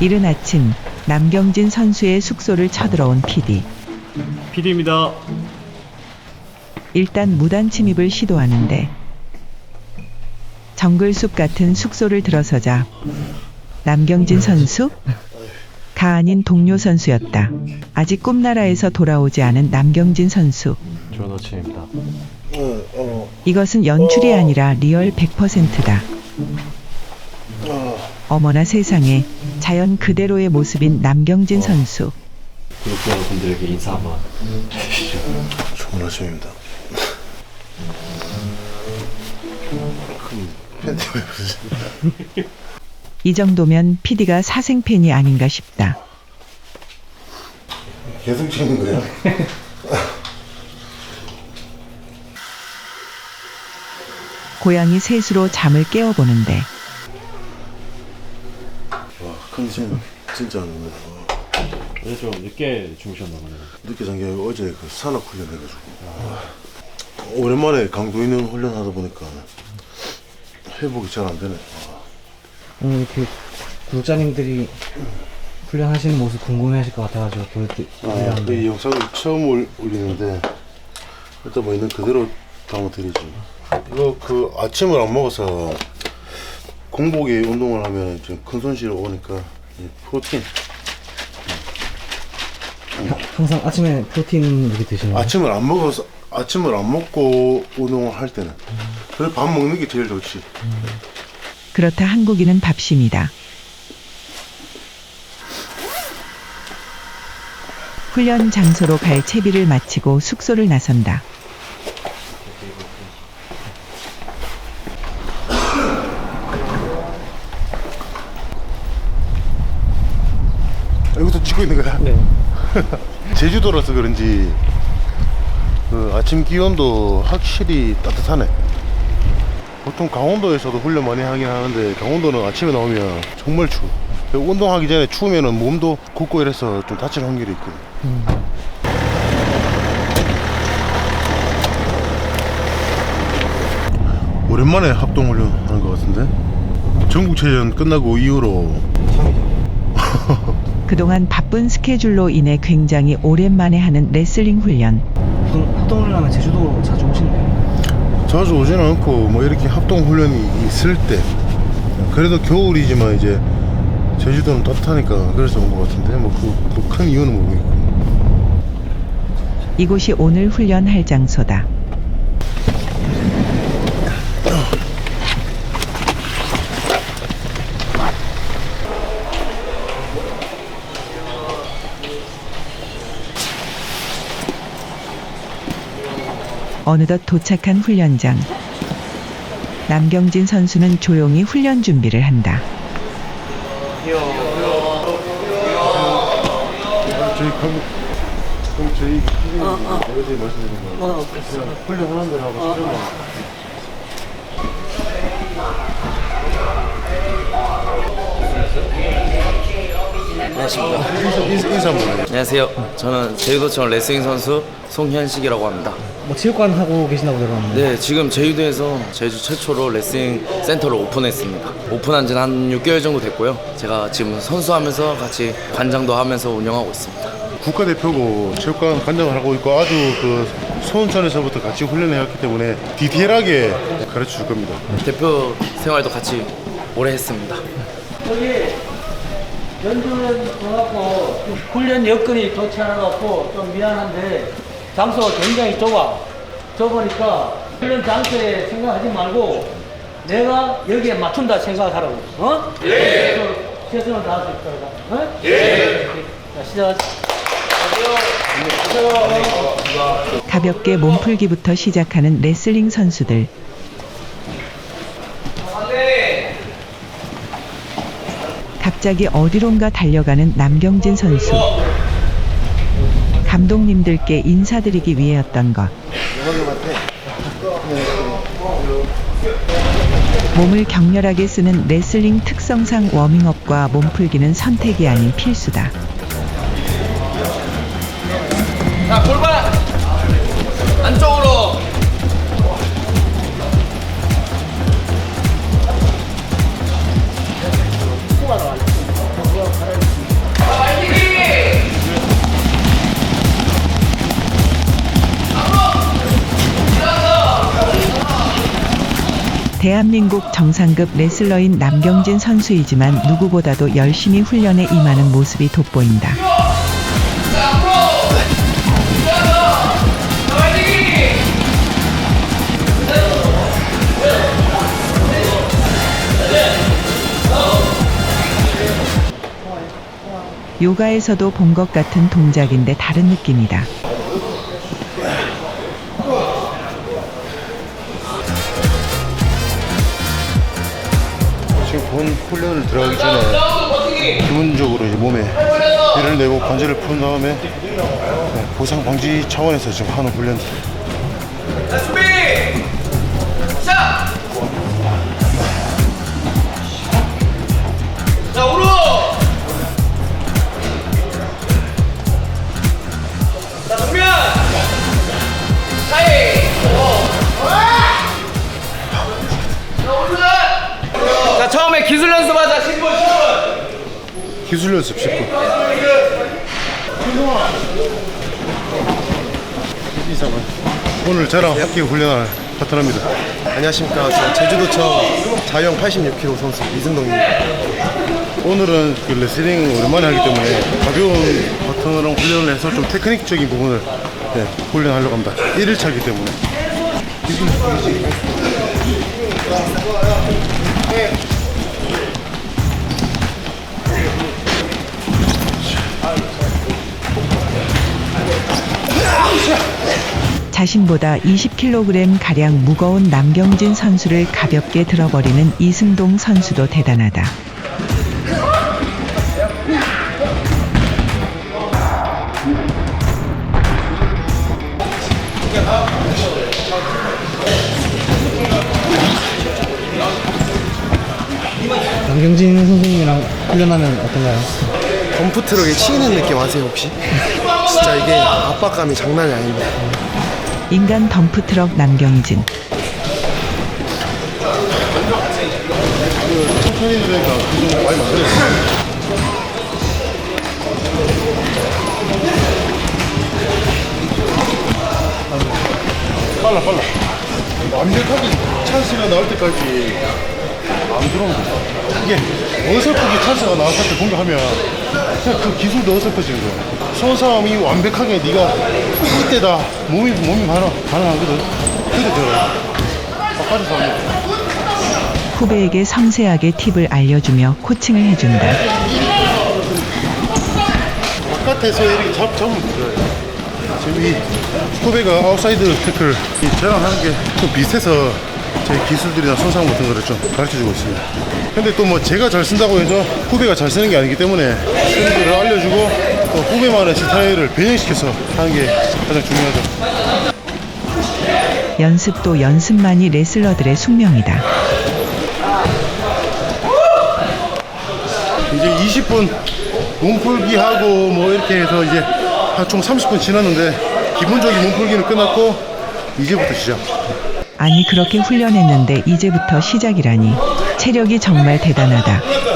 이른 아침 남경진 선수의 숙소를 쳐들어온 PD. PD입니다. 일단 무단 침입을 시도하는데 정글숲 같은 숙소를 들어서자 남경진 선수? 가 아닌 동료 선수였다. 아직 꿈나라에서 돌아오지 않은 남경진 선수. 좋은 아침입니다. 이것은 연출이 아니라 리얼 100%다. 어머나 세상에 자연 그대로의 모습인 남경진 선수. 구독자 분들에게 인사 한번. 좋은 아침입니다. 이 정도면 PD가 사생팬이 아닌가 싶다. 계속 찍는 거야? 고양이 셋으로 잠을 깨워보는데 와, 컨디션 진짜 안 좋네. 와, 어제 좀 늦게 주무셨나 보네요. 늦게 잔게 어제 그 산악 훈련 해가지고. 와, 오랜만에 강도 있는 훈련 하다 보니까 회복이 잘 안 되네. 와, 오늘 이렇게 구독자님들이 훈련하시는 모습 궁금해하실 것 같아가지고 아, 보여드리는데 이 영상을 처음 올- 올리는데 일단 뭐 있는 그대로 담아드리지. 이거 그 아침을 안 먹어서 공복에 운동을 하면 좀큰 손실 오니까 이 프로틴 항상 아침에 프로틴 이렇게 드시는 거예요? 아침을 안 먹어서 아침을 안 먹고 운동을 할 때는 그래 밥 먹는 게 제일 좋지. 그렇다 한국인은 밥심이다. 훈련 장소로 갈 채비를 마치고 숙소를 나선다. 이것도 찍고 있는 거야. 네. 제주도라서 그런지 그 아침 기온도 확실히 따뜻하네. 보통 강원도에서도 훈련 많이 하긴 하는데 강원도는 아침에 나오면 정말 추워. 그 운동하기 전에 추우면은 몸도 굳고 이래서 좀 다칠 확률이 있거든. 오랜만에 합동 훈련 하는 것 같은데 전국체전 끝나고 이후로 그동안 바쁜 스케줄로 인해 굉장히 오랜만에 하는 레슬링 훈련. 보통 합동 훈련하면 제주도 자주 오신대요 자주 오지는 않고 뭐 이렇게 합동 훈련이 있을 때 그래도 겨울이지만 이제 제주도는 따뜻하니까 그래서 온 것 같은데 뭐그큰 이유는 모르겠고 이곳이 오늘 훈련할 장소다. 어느덧 도착한 훈련장. 남경진 선수는 조용히 훈련 준비를 한다. 저희 그럼 저희 거 훈련하는 안녕하십니까. 인사, 인사, 인사 한번 해요 안녕하세요. 저는 제주도청 레슬링 선수 송현식이라고 합니다. 뭐 체육관 하고 계신다고 들었는데 네, 지금 제주도에서 제주 최초로 레슬링 센터를 오픈했습니다. 오픈한 지는 한 6개월 정도 됐고요. 제가 지금 선수하면서 같이 관장도 하면서 운영하고 있습니다. 국가대표고 체육관 관장을 하고 있고 아주 그 소원천에서부터 같이 훈련해왔기 때문에 디테일하게 가르쳐 줄 겁니다 대표 생활도 같이 오래 했습니다. 연주는 와갖고 훈련 여건이 좋지 않아갖고 좀 미안한데 장소가 굉장히 좁아. 좁으니까 훈련 장소에 생각하지 말고 내가 여기에 맞춘다 생각하라고. 어? 예. 최선을 다할 수 있도록. 어? 예. 자, 시작. 가볍게 몸풀기부터 시작하는 레슬링 선수들. 갑자기 어디론가 달려가는 남경진 선수. 감독님들께 인사드리기 위해였던 것. 몸을 격렬하게 쓰는 레슬링 특성상 워밍업과 몸풀기는 선택이 아닌 필수다. 자, 대한민국 정상급 레슬러인 남경진 선수이지만 누구보다도 열심히 훈련에 임하는 모습이 돋보인다. 요가에서도 본 것 같은 동작인데 다른 느낌이다. 본 훈련을 들어가기 전에 기본적으로 이제 몸에 열을 내고 관절을 푼 다음에 네, 보상 방지 차원에서 지금 하는 훈련. 자 기술 연습 10분. 이상은 오늘 저랑 함께 훈련할 파트너입니다. 안녕하십니까. 저 제주도청 자유형 86kg 선수 이승동입니다. 오늘은 그 레슬링 오랜만에 하기 때문에 가벼운 파트너랑 훈련을 해서 좀 테크닉적인 부분을 네, 훈련하려고 합니다. 1일차이기 때문에. 자신보다 20kg 가량 무거운 남경진 선수를 가볍게 들어버리는 이승동 선수도 대단하다. 남경진 선수님이랑 훈련하면 어떤가요? 덤프트럭에 치이는 느낌 아세요 혹시? 진짜 이게 압박감이 장난이 아닙니다. 인간 덤프트럭 남경진. 천천히 되니까 그좀 많이 만들었어요. 빨라 빨라. 완벽하게 찬스가 나올 때까지 안 들어오면 돼. 이게 어설프게 찬스가 나왔을 때 공격하면 그냥 그 기술도 어설퍼지는 거야. 손싸움이 완벽하게 네가 이때다 몸이 몸이 반응 반응하거든. 그때 들어가. 바깥에서 하면 후배에게 섬세하게 팁을 알려주며 코칭을 해준다. 바깥에서 이렇게 잡, 잡으면 돼요. 지금 이 후배가 아웃사이드 태클 이 저랑 하는 게 좀 비슷해서 제 기술들이나 손상 같은 거를 좀 가르쳐주고 있습니다. 근데 또 뭐 제가 잘 쓴다고 해서 후배가 잘 쓰는 게 아니기 때문에 거를 알려주고 또 후배만의 스타일을 변형시켜서 하는 게 가장 중요하죠. 연습도 연습만이 레슬러들의 숙명이다. 이제 20분 몸풀기 하고 뭐 이렇게 해서 이제 한총 30분 지났는데 기본적인 몸풀기는 끝났고 이제부터 시작. 아니 그렇게 훈련했는데 이제부터 시작이라니 체력이 정말 대단하다.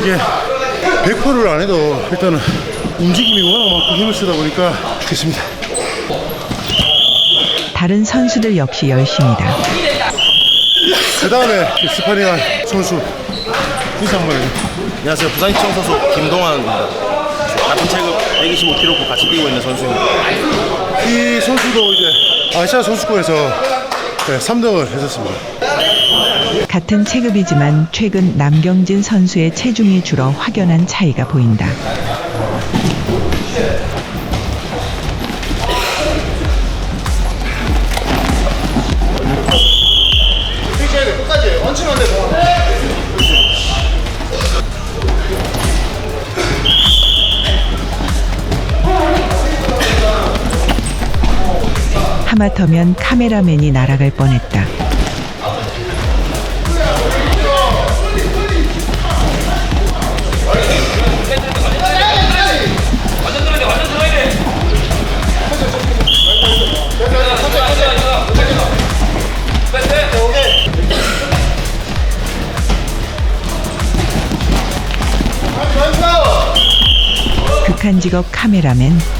이게 100%를 안 해도 일단은 움직임이 워낙 많고 힘을 쓰다 보니까 좋겠습니다. 다른 선수들 역시 열심이다. 그 다음에 스파링 한 선수 인사 한번 해줘. 안녕하세요. 부산시청 소속 김동환입니다. 같은 체급 125kg 같이 뛰고 있는 선수입니다. 이 선수도 이제 아시아 선수권에서 네, 3등을 했었습니다. 같은 체급이지만 최근 남경진 선수의 체중이 줄어 확연한 차이가 보인다. 하마터면 카메라맨이 날아갈 뻔했다. 극한 직업 카메라맨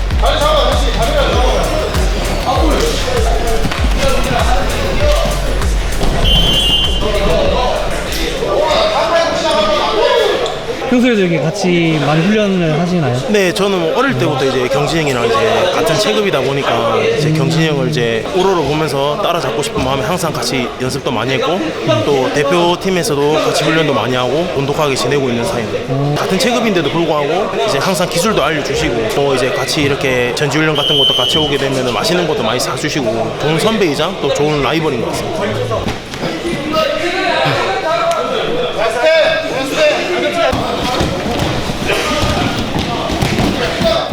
평소에도 이렇게 같이 많이 훈련을 하시나요? 네, 저는 뭐 어릴 때부터 이제 경진이 형이랑 이제 같은 체급이다 보니까 이제 경진이 형을 이제 우러러 보면서 따라잡고 싶은 마음에 항상 같이 연습도 많이 했고 또 대표팀에서도 같이 훈련도 많이 하고 돈독하게 지내고 있는 사이입니다. 같은 체급인데도 불구하고 이제 항상 기술도 알려주시고 또 이제 같이 이렇게 전지훈련 같은 것도 같이 오게 되면 맛있는 것도 많이 사주시고 좋은 선배이자 또 좋은 라이벌인 것 같습니다.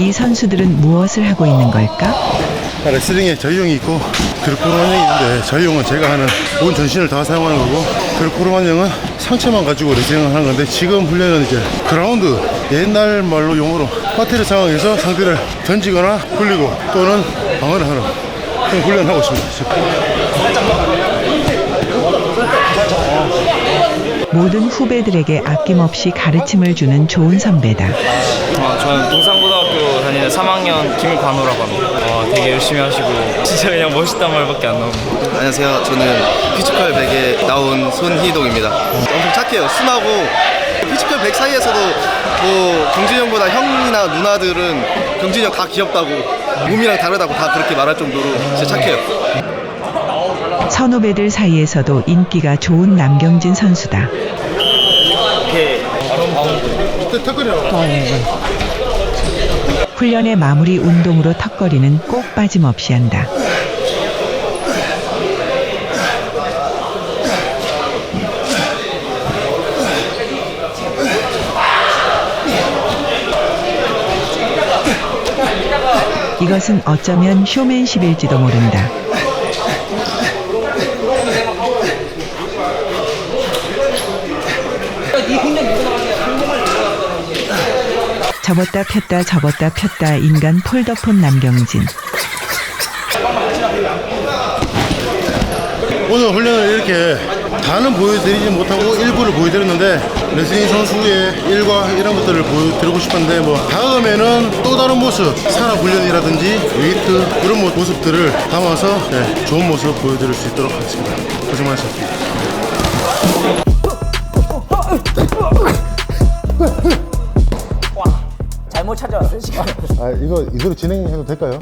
이 선수들은 무엇을 하고 있는 걸까? 레슬링에 저희용이 있고 드르코르만형이 있는데 저희용은 제가 하는 온 전신을 다 사용하는 거고 드르코르만형은 상체만 가지고 레슬링을 하는 건데 지금 훈련은 이제 그라운드 옛날 말로 용어로 파테르 상황에서 상대를 던지거나 굴리고 또는 방어를 하는 훈련을 하고 있습니다. 모든 후배들에게 아낌없이 가르침을 주는 좋은 선배다. 어, 저는 동산고등학교 다니는 3학년 김관호라고 합니다. 어, 되게 열심히 하시고 진짜 그냥 멋있단 말밖에 안 나옵니다. 안녕하세요. 저는 피지컬 100에 나온 손희동입니다. 엄청 착해요. 순하고 피지컬 100 사이에서도 뭐 경진이 형보다 형이나 누나들은 경진이 형 다 귀엽다고 몸이랑 다르다고 다 그렇게 말할 정도로 진짜 착해요. 선후배들 사이에서도 인기가 좋은 남경진 선수다. 훈련의 마무리 운동으로 턱걸이는 꼭 빠짐없이 한다. 이것은 어쩌면 쇼맨십일지도 모른다. 접었다 폈다 접었다 폈다 인간 폴더폰 남경진. 오늘 훈련을 이렇게 다는 보여드리지 못하고 일부를 보여드렸는데 레슬링 선수의 일과 이런 것들을 보여드리고 싶었는데 뭐 다음에는 또 다른 모습 산업 훈련이라든지 웨이트 모- 모습들을 담아서 네, 좋은 모습 보여드릴 수 있도록 하겠습니다 고생 많으셨습니다 잘못 찾아왔어요, 지금. 아 이거 이대로 진행해도 될까요?